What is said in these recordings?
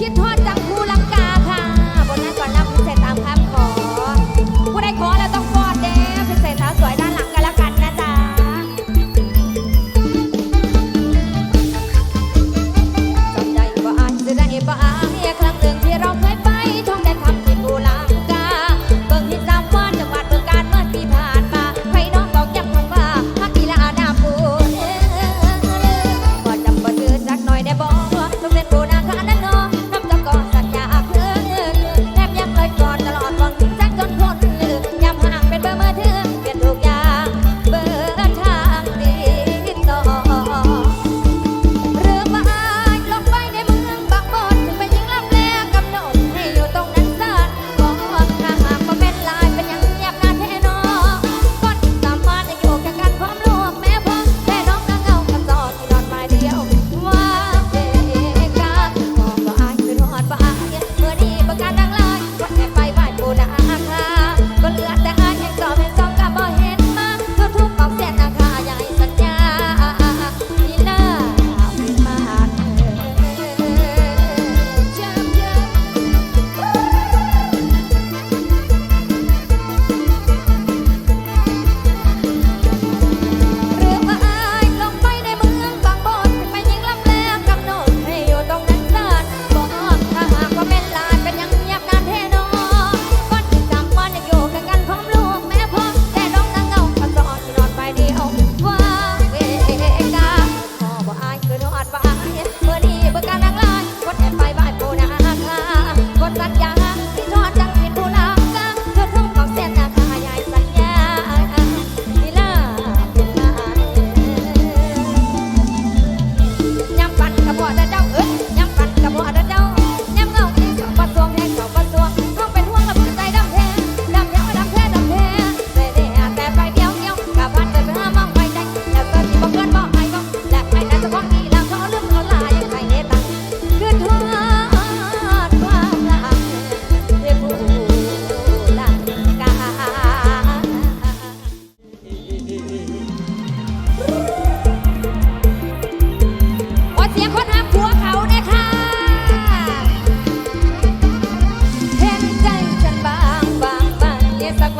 que é torna. está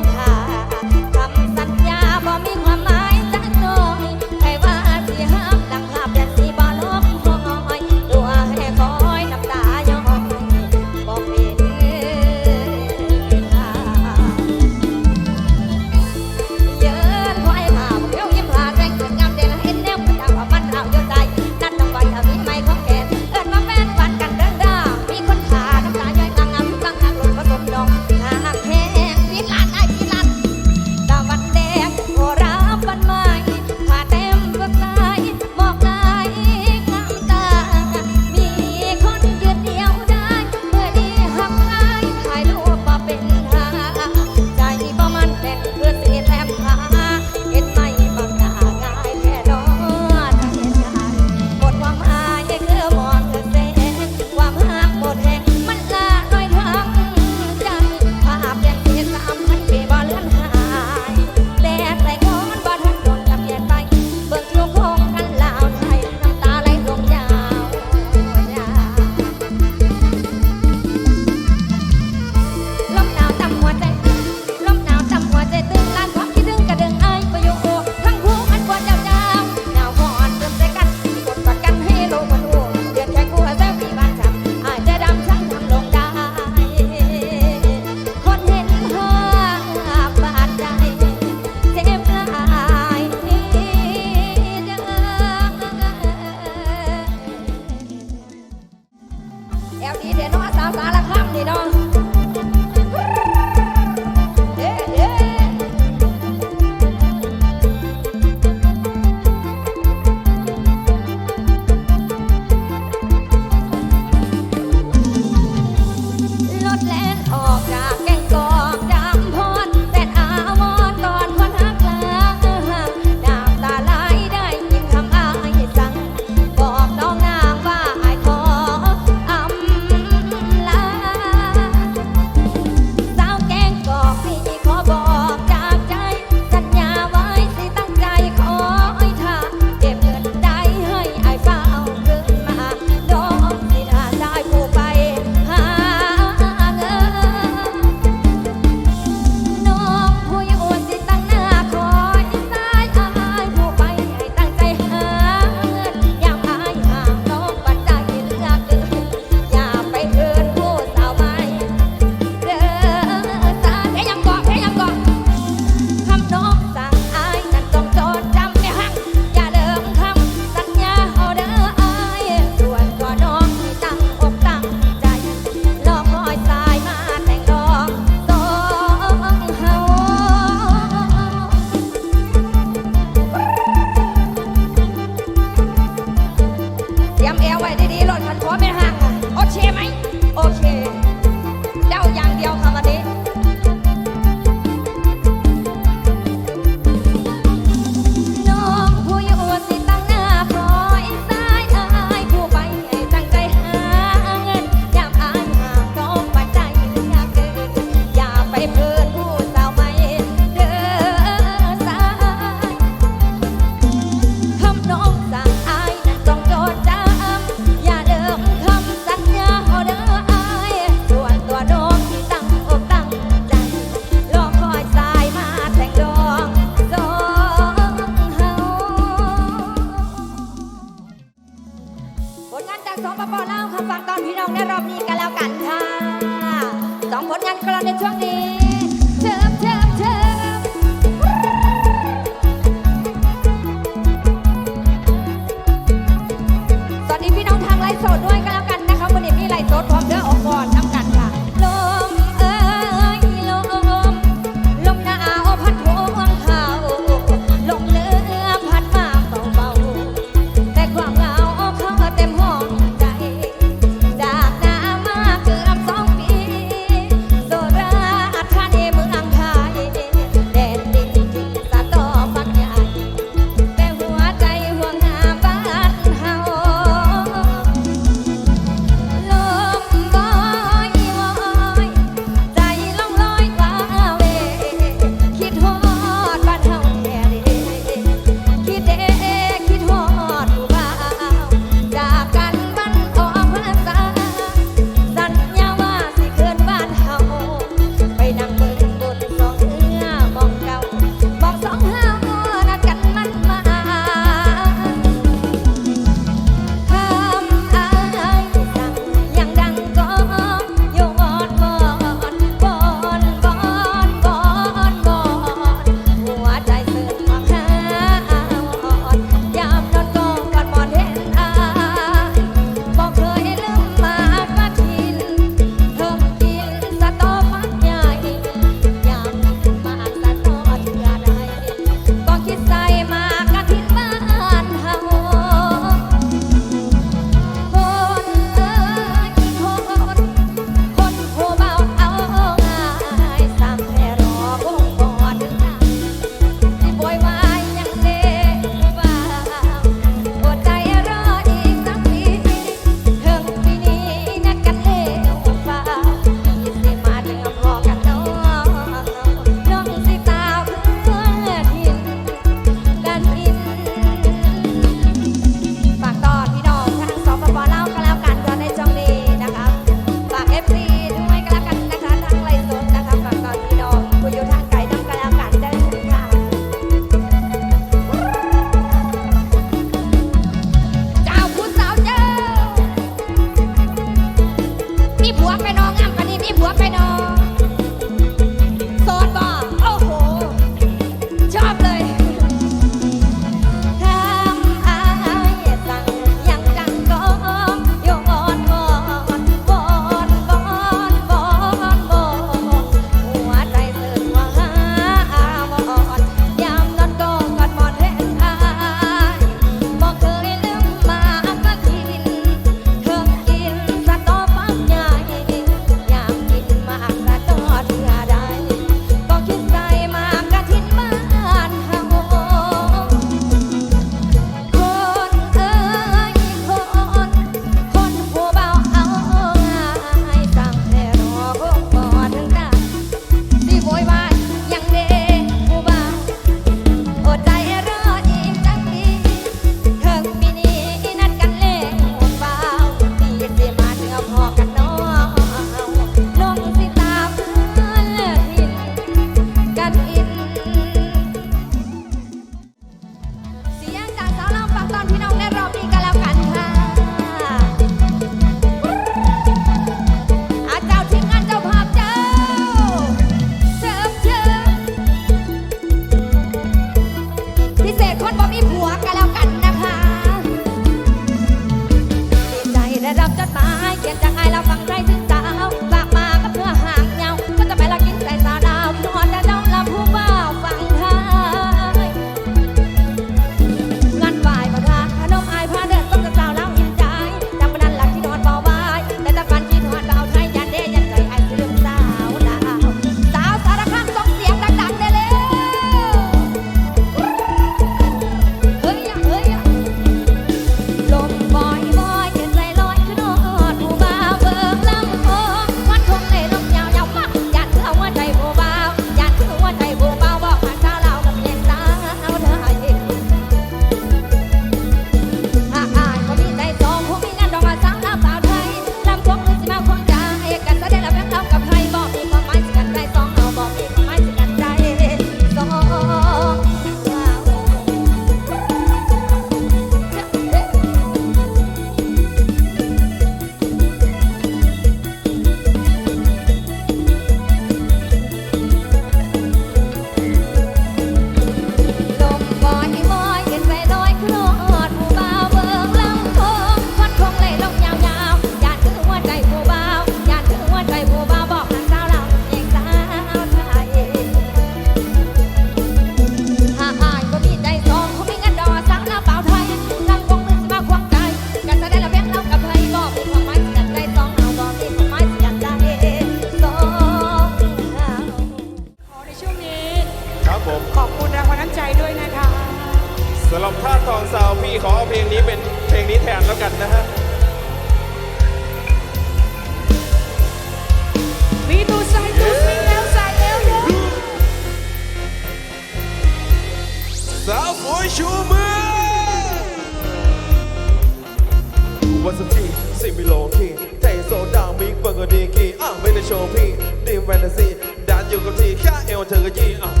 โชว์พี่ตีแฟนตาซีดันอยู่กับที่ข้าเอวเธอก็ยี่อ่ะ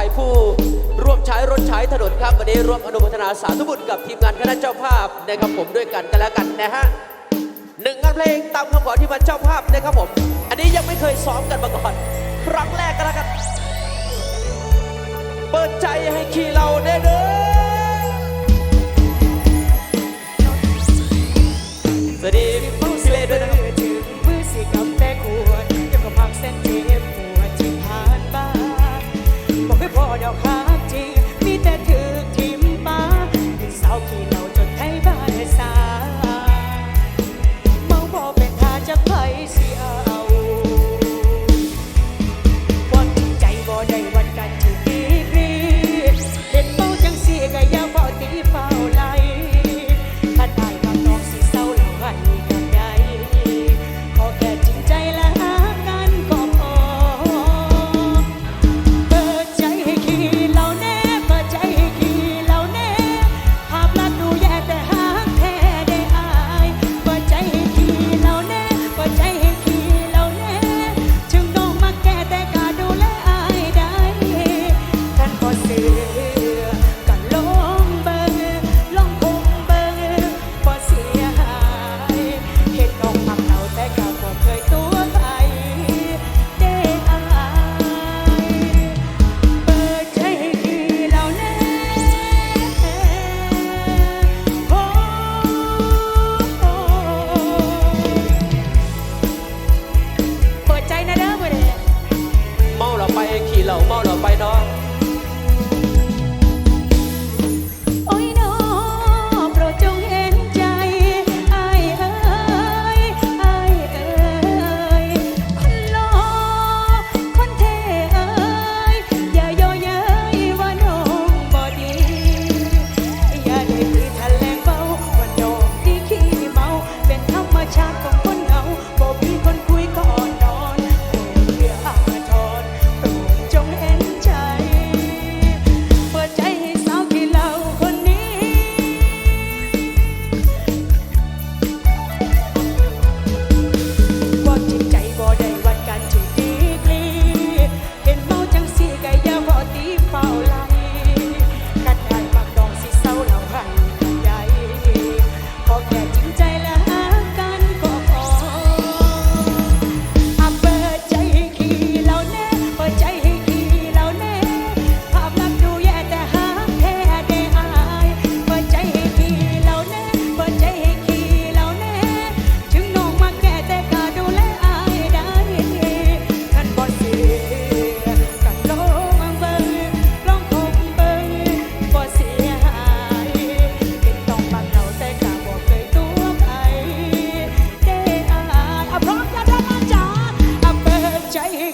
ัยผู้ร่วมใช้รถใช้ถนนครับวันนี้ร่วมอนุโมทนาสาธุบุตรกับทีมงานคณะเจ้าภาพในครับผมด้วยกันกันแล้วกันนะฮะหนึ่งงานเพลงตามคำขอที่มันเจ้าภาพนะครับผม อันนี้ยังไม่เคยซ้อมกันมาก่อน ครั้งแรกกันแล้วกัน เปิดใจให้ขี่เราได้เด้อสวัสดีผู้สิเลด้วยนะครับมือสิกำแต่ขวดยังกับพังเส้นเก บอกให้พอดอกหาจริงมีแต่ถือทิมป้าเป็นสาวขี่เราจน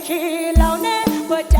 คิดแล้วแน่ว่าใจ